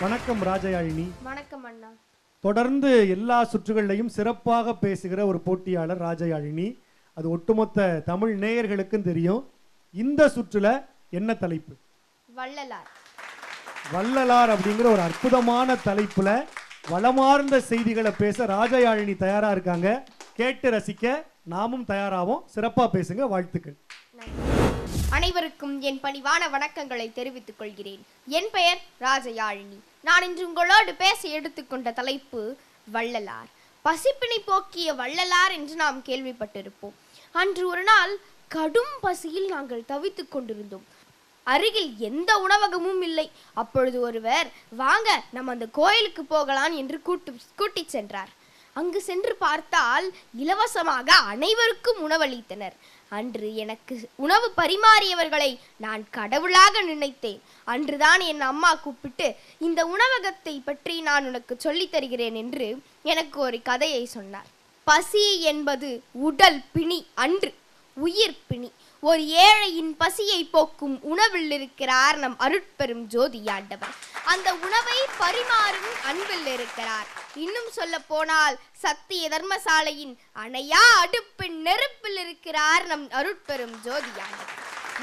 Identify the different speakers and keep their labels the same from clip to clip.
Speaker 1: வணக்கம் ராஜயாழினி
Speaker 2: வணக்கம் அண்ணா.
Speaker 1: தொடர்ந்து எல்லா சுற்றுகள்லையும் சிறப்பாக பேசுகிற ஒரு போட்டியாளர் ராஜயாழினி அது ஒட்டுமொத்த தமிழ் நேயர்களுக்கும் தெரியும். இந்த சுற்றுல என்ன தலைப்பு?
Speaker 2: வள்ளலார்.
Speaker 1: வள்ளலார் அப்படிங்கிற ஒரு அற்புதமான தலைப்புல வளமார்ந்த செய்திகளை பேச ராஜயாழினி தயாரா இருக்காங்க. கேட்டு ரசிக்க நாமும் தயாராவோம். சிறப்பா பேசுங்க. வாழ்த்துக்கள்.
Speaker 2: அனைவருக்கும் என் பணிவான வணக்கங்களை தெரிவித்துக் கொள்கிறேன். என் பெயர் ராஜயாழினி. நான் இன்று உங்களோடு பேச எடுத்துக்கொண்ட தலைப்பு வள்ளலார். பசிப்பினை போக்கிய வள்ளலார் என்று நாம் கேள்விப்பட்டிருப்போம். அன்று ஒரு நாள் கடும் பசியில் நாங்கள் தவித்துக் கொண்டிருந்தோம். அருகில் எந்த உணவகமும் இல்லை. அப்பொழுது ஒருவர் வாங்க நம்ம அந்த கோயிலுக்கு போகலாம் என்று கூட்டு கூட்டிச் சென்றார். அங்கு சென்று பார்த்தால் இலவசமாக அனைவருக்கும் உணவளித்தனர். அன்று எனக்கு உணவு பரிமாறியவர்களை நான் கடவுளாக நினைத்தேன். அன்றுதான் என் அம்மா கூப்பிட்டு இந்த உணவகத்தை பற்றி நான் உனக்கு சொல்லித் தருகிறேன் என்று எனக்கு ஒரு கதையை சொன்னார். பசி என்பது உடல் பிணி அன்று உயிர் பிணி. ஒரு ஏழையின் பசியை போக்கும் உணவில் இருக்கிறார் நம் அருட்பெரும் ஜோதியாண்டவர். அந்த உணவை பரிமாறும் அன்பில் இருக்கிறார். இன்னும் சொல்ல போனால் சத்திய தர்மசாலையின் அணையா அடுப்பின் நெருப்பில் இருக்கிறார் நம் அருட்பெரும் ஜோதியாண்டவர்.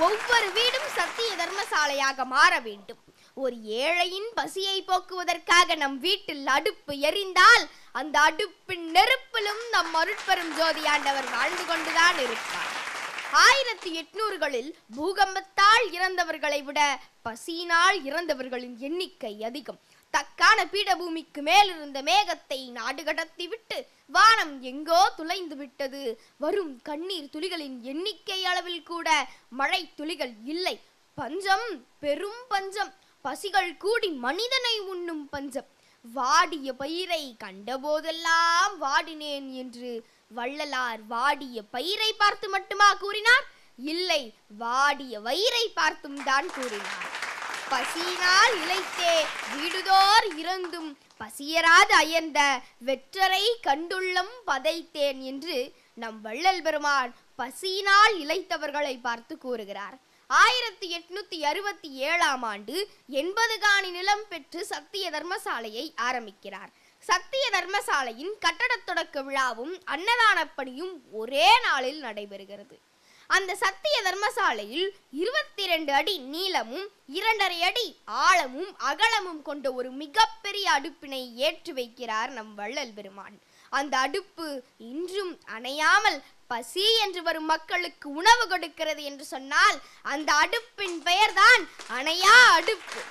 Speaker 2: ஒவ்வொரு வீடும் சத்திய தர்மசாலையாக மாற வேண்டும். ஒரு ஏழையின் பசியை போக்குவதற்காக நம் வீட்டில் அடுப்பு எரிந்தால் அந்த அடுப்பின் நெருப்பிலும் நம் அருட்பெரும் ஜோதியாண்டவர் வாழ்ந்து கொண்டுதான் இருப்பார். ஆயிரத்தி எட்நூறுகளில் பூகம்பத்தால் இறந்தவர்களை விட பசியினால் இறந்தவர்களின் எண்ணிக்கை அதிகம். தக்கான பீடபூமிக்கு மேலிருந்த மேகத்தை நாடு கடத்தி விட்டு வானம் எங்கோ துளைந்து விட்டது. வரும் கண்ணீர் துளிகளின் எண்ணிக்கை அளவில் கூட மழை துளிகள் இல்லை. பஞ்சம் பெரும் பஞ்சம். பசிகள் கூடி மனிதனை உண்ணும் பஞ்சம். வாடிய பயிரை கண்டபோதெல்லாம் வாடினேன் என்று வள்ளலார் வாடிய பயிரை பார்த்து மட்டுமா கூறினார்? இல்லை வாடிய வயிறை பார்த்தும் தான் கூறினார். பசியினால் இழைத்தே வீடுதோர் இறந்தும் பசியராது அயர்ந்த வெற்றரை கண்டுள்ளம் பதைத்தேன் என்று நம் வள்ளல் பெருமான் பசியினால் இழைத்தவர்களை பார்த்து கூறுகிறார். ஆயிரத்தி எட்நூத்தி அறுபத்தி ஏழாம் ஆண்டு எண்பது காணி நிலம் பெற்று சத்திய தர்மசாலையை ஆரம்பிக்கிறார். சத்திய தர்மசாலையின் கட்டடத் தொடக்க விழாவும் அன்னதானப்பணியும் ஒரே நாளில் நடைபெறுகிறது. அந்த சத்திய தர்மசாலையில் இருபத்தி ரெண்டு அடி நீளமும் இரண்டரை அடி ஆழமும் அகலமும் கொண்ட ஒரு மிகப்பெரிய அடுப்பினை ஏற்றி வைக்கிறார் நம் வள்ளல் பெருமான். அந்த அடுப்பு இன்றும் அணையாமல் பசி என்று வரும் மக்களுக்கு உணவு கொடுக்கிறது என்று சொன்னால் அந்த அடுப்பின் பெயர்தான் அணையா அடுப்பு.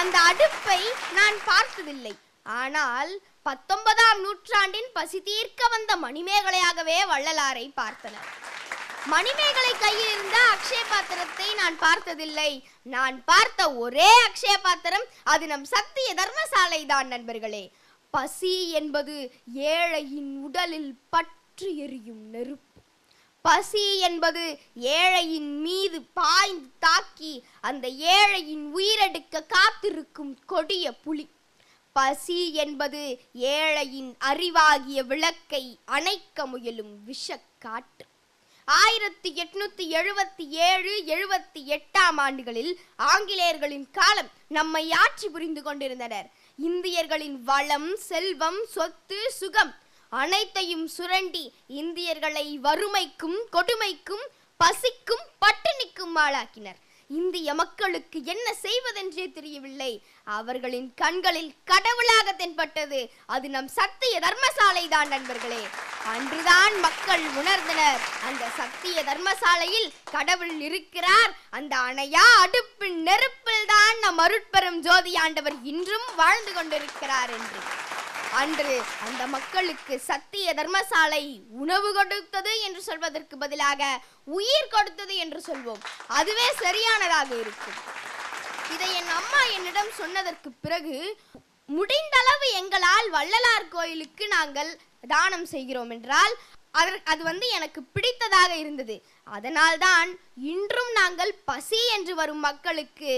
Speaker 2: அந்த அடுப்பை நான் பார்த்ததில்லை. ஆனால் பத்தொன்பதாம் நூற்றாண்டின் பசி தீர்க்க வந்த மணிமேகலையாகவே வள்ளலாரை பார்த்தனர். மணிமேகலை கையில் இருந்த அக்ஷய பாத்திரத்தை நான் பார்த்ததில்லை. நான் பார்த்த ஒரே அக்ஷய பாத்திரம் அது நம் சத்திய தர்மசாலை தான் நண்பர்களே. பசி என்பது ஏழையின் உடலில் பற்று எரியும் நெருப்பு. பசி என்பது ஏழையின் மீது பாய்ந்து தாக்கி அந்த ஏழையின் உயிரெடுக்க காத்திருக்கும் கொடிய புலி. பசி என்பது ஏழையின் அறிவாகிய விளக்கை அணைக்க முயலும் விஷக்காற்று ஆயிரத்தி எட்நூத்தி எழுபத்தி ஏழு எழுபத்தி எட்டாம் ஆண்டுகளில் ஆங்கிலேயர்களின் காலம் நம்மை ஆட்சி புரிந்து கொண்டிருந்தனர். இந்தியர்களின் வளம் செல்வம் சொத்து சுகம் அனைத்தையும் சுரண்டி இந்தியர்களை வறுமைக்கும் கொடுமைக்கும் பசிக்கும் பட்டினிக்கும் ஆளாக்கினர். இந்திய மக்களுக்கு என்ன செய்வதென்றே தெரியவில்லை. அவர்களின் கண்களில் கடவுளாக தென்பட்டது. அது நம் சத்திய தர்மசாலை தான் நண்பர்களே. அன்றுதான் மக்கள் உணர்ந்தனர். அந்த சத்திய தர்மசாலையில் கடவுள் இருக்கிறார். அந்த அணையா அடுப்பின் நெருப்பில் தான் நம் அருட்பெரும் ஜோதி ஆண்டவர் இன்றும் வாழ்ந்து கொண்டிருக்கிறார் என்று. அன்று அந்த மக்களுக்கு சத்திய தர்மசாலை உணவு கொடுத்தது என்று சொல்வதற்கு பதிலாக உயிர் கொடுத்தது என்று சொல்வோம். அதுவே சரியானதாக இருக்கும். இதை என் அம்மா என்னிடம் சொன்னதற்கு பிறகு முடிந்தளவு எங்களால் வள்ளலார் கோயிலுக்கு நாங்கள் தானம் செய்கிறோம் என்றால் அது வந்து எனக்கு பிடித்ததாக இருந்தது. அதனால்தான் இன்றும் நாங்கள் பசி என்று வரும் மக்களுக்கு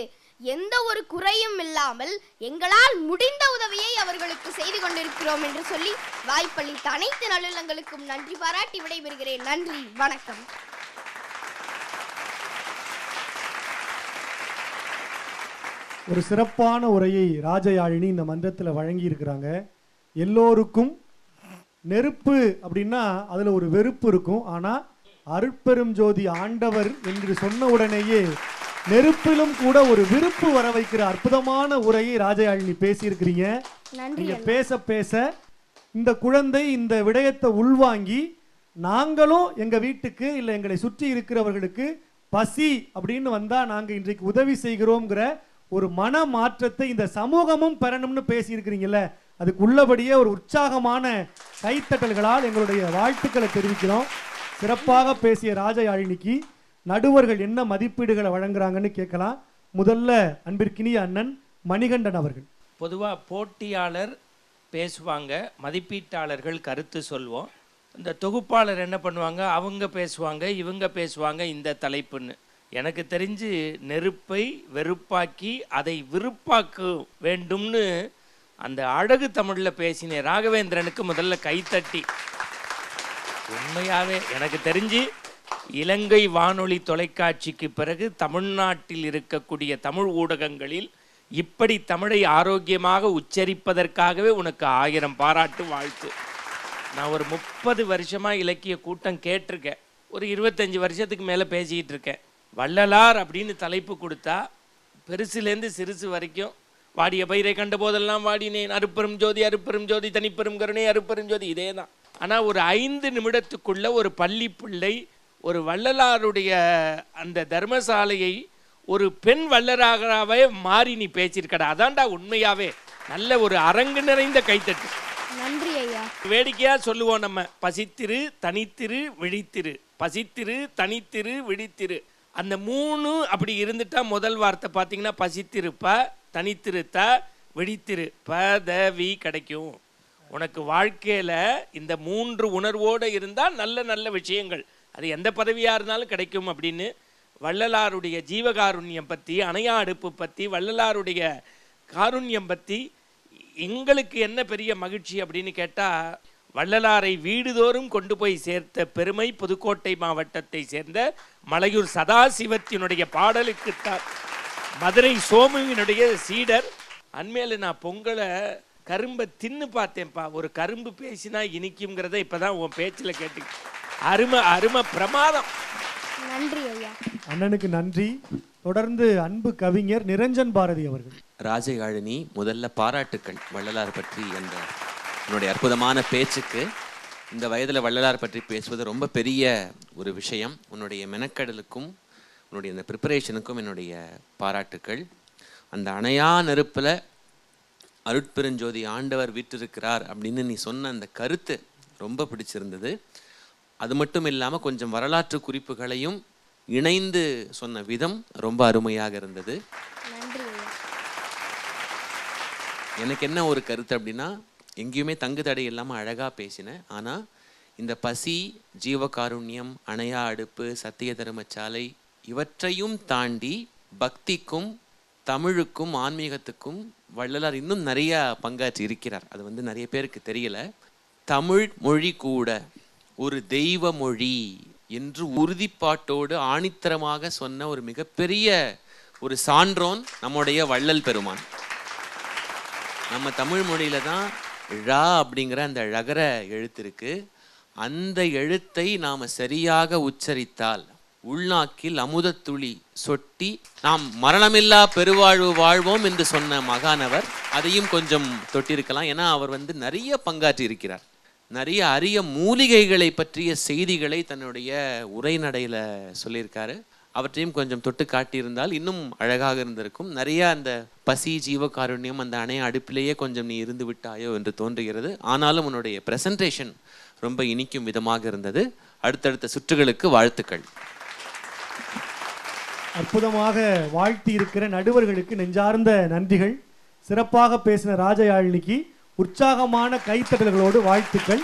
Speaker 2: எந்த ஒரு குறையும் இல்லாமல் எங்களால் முடிந்த உதவியை அவர்களுக்கு செய்து கொண்டிருக்கிறோம் என்று சொல்லி வாய்ப்பளித்த அனைத்து நல்லுள்ளங்களுக்கும் நன்றி பாராட்டி விடைபெறுகிறேன். நன்றி. வணக்கம்.
Speaker 1: ஒரு சிறப்பான உரையை ராஜயாழினி இந்த மன்றத்தில் வழங்கி இருக்கிறாங்க எல்லோருக்கும் நெருப்பு அப்படின்னா அதில் ஒரு வெறுப்பு இருக்கும். ஆனால் அருட்பெரும் ஜோதி ஆண்டவர் என்று சொன்ன உடனேயே நெருப்பிலும் கூட ஒரு விருப்பு வர வைக்கிற அற்புதமான உரையை ராஜயாழினி பேசியிருக்கிறீங்க நீங்க. பேச பேச இந்த குழந்தை இந்த விடயத்தை உள்வாங்கி நாங்களும் எங்க வீட்டுக்கு இல்லை எங்களை சுற்றி இருக்கிறவர்களுக்கு பசி அப்படின்னு வந்தா நாங்க இன்றைக்கு உதவி செய்கிறோங்கிற ஒரு மன மாற்றத்தை இந்த சமூகமும் பெறணும்னு பேசியிருக்கிறீங்கல்ல அதுக்கு உள்ளபடியே ஒரு உற்சாகமான கைத்தட்டல்களால் எங்களுடைய வாழ்த்துக்களை தெரிவிக்கிறோம் சிறப்பாக பேசிய ராஜயாழினிக்கு நடுவர்கள் என்ன மதிப்பீடுகளை வழங்குறாங்கன்னு கேட்கலாம். முதல்ல அன்பிற்கினிய அண்ணன் மணிகண்டன் அவர்கள்.
Speaker 3: பொதுவாக போட்டியாளர் பேசுவாங்க மதிப்பீட்டாளர்கள் கருத்து சொல்வோம். இந்த தொகுப்பாளர் என்ன பண்ணுவாங்க அவங்க பேசுவாங்க இவங்க பேசுவாங்க இந்த தலைப்புன்னு. எனக்கு தெரிஞ்சு நெருப்பை வெறுப்பாக்கி அதை விருப்பாக்க வேண்டும்னு அந்த அழகு தமிழில் பேசின ராகவேந்திரனுக்கு முதல்ல கைத்தட்டி உண்மையாகவே எனக்கு தெரிஞ்சு இலங்கை வானொலி தொலைக்காட்சிக்கு பிறகு தமிழ்நாட்டில் இருக்கக்கூடிய தமிழ் ஊடகங்களில் இப்படி தமிழை ஆரோக்கியமாக உச்சரிப்பதற்காகவே உனக்கு ஆயிரம் பாராட்டு வாழ்த்து. நான் ஒரு முப்பது வருஷமாக இலக்கிய கூட்டம் கேட்டிருக்கேன். ஒரு இருபத்தஞ்சு வருஷத்துக்கு மேலே பேசிக்கிட்டு இருக்கேன். வள்ளலார் அப்படின்னு தலைப்பு கொடுத்தா பெருசுலேருந்து சிறுசு வரைக்கும் வாடிய பயிரை கண்ட போதெல்லாம் வாடினேன். அருப்பெரும் ஜோதி அருப்பெரும் ஜோதி தனிப்பெரும் கருணை அருப்பெரும் ஜோதி இதே தான் ஆனால் ஒரு ஐந்து நிமிடத்துக்குள்ள ஒரு பள்ளி பிள்ளை ஒரு வள்ளலாருடைய அந்த தர்மசாலையை ஒரு பெண் வள்ளலாகவே மாறி நீ பேசியிருக்கடா அதான்டா உண்மையாவே. நல்ல ஒரு அரங்கு நிறைந்த கைத்தட்டு.
Speaker 2: நன்றி ஐயா.
Speaker 3: வேடிக்கையா சொல்லுவோம் நம்ம. பசித்திரு தனித்திரு விழித்திரு. பசித்திரு தனித்திரு விழித்திரு. அந்த மூணு அப்படி இருந்துட்டா முதல் வார்த்தை பார்த்தீங்கன்னா பசித்திருப்ப தனித்திருத்த விழித்திரு பதவி கிடைக்கும். உனக்கு வாழ்க்கையில இந்த மூன்று உணர்வோடு இருந்தால் நல்ல நல்ல விஷயங்கள். அது எந்த பதவியாக இருந்தாலும் கிடைக்கும் அப்படின்னு வள்ளலாருடைய ஜீவகாருண்யம் பற்றி அணையா அடுப்பு பற்றி வள்ளலாருடைய காருண்யம் பற்றி எங்களுக்கு என்ன பெரிய மகிழ்ச்சி அப்படின்னு கேட்டால் வள்ளலாரை வீடுதோறும் கொண்டு போய் சேர்த்த பெருமை புதுக்கோட்டை மாவட்டத்தை சேர்ந்த மலையூர் சதாசிவத்தினுடைய பாடலுக்குத்தான். மதுரை சோமுவினுடைய சீடர். அண்மையில் நான் பொங்கலை கரும்பை தின்னு பார்த்தேன்ப்பா. ஒரு கரும்பு பேசினா இனிக்குங்கிறத இப்பதான் உன் பேச்சில் கேட்டு அருமை அருமை பிரமாதம்.
Speaker 2: நன்றி ஐயா.
Speaker 1: அண்ணனுக்கு நன்றி. தொடர்ந்து அன்பு கவிஞர் நிரஞ்சன் பாரதி அவர்கள்.
Speaker 4: ராஜயாழினி முதல்ல பாராட்டுக்கள் வள்ளலார் பற்றி என்ற உன்னுடைய அற்புதமான பேச்சுக்கு. இந்த வயதில் வள்ளலார் பற்றி பேசுவது ரொம்ப பெரிய ஒரு விஷயம். உன்னுடைய மெனக்கடலுக்கும் உன்னுடைய இந்த ப்ரிப்பரேஷனுக்கும் என்னுடைய பாராட்டுக்கள். அந்த அணையா நெருப்பில் அருட்பெருஞ்சோதி ஆண்டவர் வீற்றிருக்கிறார் அப்படின்னு நீ சொன்ன அந்த கருத்து ரொம்ப பிடிச்சிருந்தது. அது மட்டும் இல்லாமல் கொஞ்சம் வரலாற்று குறிப்புகளையும் இணைந்து சொன்ன விதம் ரொம்ப அருமையாக இருந்தது. எனக்கு என்ன ஒரு கருத்து அப்படின்னா எங்கேயுமே தங்கு தடை இல்லாமல் அழகாக பேசினேன். ஆனால் இந்த பசி ஜீவகாருண்யம் அணையா அடுப்பு சத்திய தர்மசாலை இவற்றையும் தாண்டி பக்திக்கும் தமிழுக்கும் ஆன்மீகத்துக்கும் வள்ளலார் இன்னும் நிறைய பங்காற்றி இருக்கிறார் அது வந்து நிறைய பேருக்கு தெரியல. தமிழ் மொழி கூட ஒரு தெய்வ மொழி என்று உறுதிப்பாட்டோடு ஆணித்தரமாக சொன்ன ஒரு மிகப்பெரிய ஒரு சான்றோன் நம்முடைய வள்ளல் பெருமான். நம்ம தமிழ் மொழியில தான் ழா அப்படிங்கிற அந்த ழகர எழுத்து இருக்கு. அந்த எழுத்தை நாம் சரியாக உச்சரித்தால் உள்நாக்கில் அமுதத்துளி சொட்டி நாம் மரணமில்லா பெருவாழ்வு வாழ்வோம் என்று சொன்ன மகானவர் அதையும் கொஞ்சம் தொட்டிருக்கலாம். ஏன்னா அவர் வந்து நிறைய பங்காற்றி இருக்கிறார் நிறைய அரிய மூலிகைகளை பற்றிய செய்திகளை தன்னுடைய உரைநடையில் சொல்லியிருக்காரு. அவற்றையும் கொஞ்சம் தொட்டு காட்டியிருந்தால் இன்னும் அழகாக இருந்திருக்கும். நிறைய அந்த பசி ஜீவகாருண்யம் அந்த அணைய அடுப்பிலேயே கொஞ்சம் நீ இருந்து விட்டாயோ என்று தோன்றுகிறது. ஆனாலும் உன்னுடைய பிரசன்டேஷன் ரொம்ப இனிக்கும் விதமாக இருந்தது. அடுத்தடுத்த சுற்றுகளுக்கு வாழ்த்துக்கள்.
Speaker 1: அற்புதமாக வாழ்த்தி இருக்கிற நடுவர்களுக்கு நெஞ்சார்ந்த நன்றிகள். சிறப்பாக பேசின ராஜயாழினிக்கு உற்சாகமான கைத்தட்டல்களோடு வாழ்த்துக்கள்.